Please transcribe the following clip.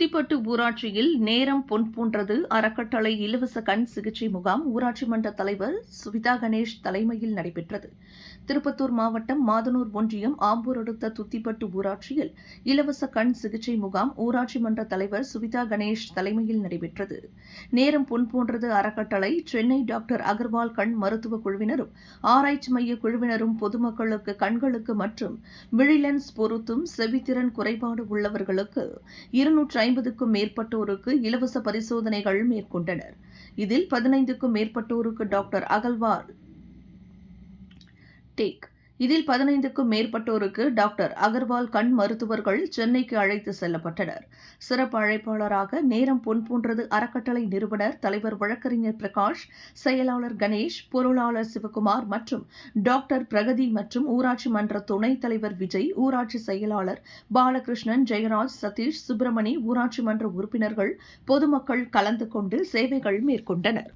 ஊராட்சியில் நேரம் பொன் போன்றது அறக்கட்டளை இலவச கண் சிகிச்சை முகாம் ஊராட்சி மன்ற தலைவர் சுவிதா கணேஷ் தலைமையில் நடைபெற்றது. திருப்பத்தூர் மாவட்டம் மாதனூர் ஒன்றியம் ஆம்பூர் அடுத்த துத்திப்பட்டு ஊராட்சியில் இலவச கண் சிகிச்சை முகாம் ஊராட்சி மன்ற தலைவர் சுவிதா கணேஷ் தலைமையில் நடைபெற்றது. நேரம் பொன் போன்றது அறக்கட்டளை சென்னை டாக்டர் அகர்வால் கண் மருத்துவ குழுவினரும் ஆராய்ச்சி மைய குழுவினரும் பொதுமக்களுக்கு கண்களுக்கு மற்றும் விழிலென்ஸ் பொருத்தும் செவித்திறன் குறைபாடு உள்ளவர்களுக்கு இருநூற்று ஐம்பதுக்கும் மேற்பட்டோருக்கு இலவச பரிசோதனைகள் மேற்கொண்டனர். இதில் பதினைந்துக்கும் மேற்பட்டோருக்கு டாக்டர் அகல்வார் டேக் இதில் பதினைந்துக்கும் மேற்பட்டோருக்கு டாக்டர் அகர்வால் கண் மருத்துவர்கள் சென்னைக்கு அழைத்து செல்லப்பட்டனர். சிறப்பு அழைப்பாளராக நேரம் பொன் போன்றது அறக்கட்டளை நிறுவனர் தலைவர் வழக்கறிஞர் பிரகாஷ் செயலாளர் கணேஷ் பொருளாளர் சிவகுமார் மற்றும் டாக்டர் பிரகதி மற்றும் ஊராட்சி மன்ற துணைத் தலைவர் விஜய் ஊராட்சி செயலாளர் பாலகிருஷ்ணன் ஜெயராஜ் சதீஷ் சுப்பிரமணி ஊராட்சி மன்ற உறுப்பினர்கள் பொதுமக்கள் கலந்து கொண்டு சேவைகள் மேற்கொண்டனர்.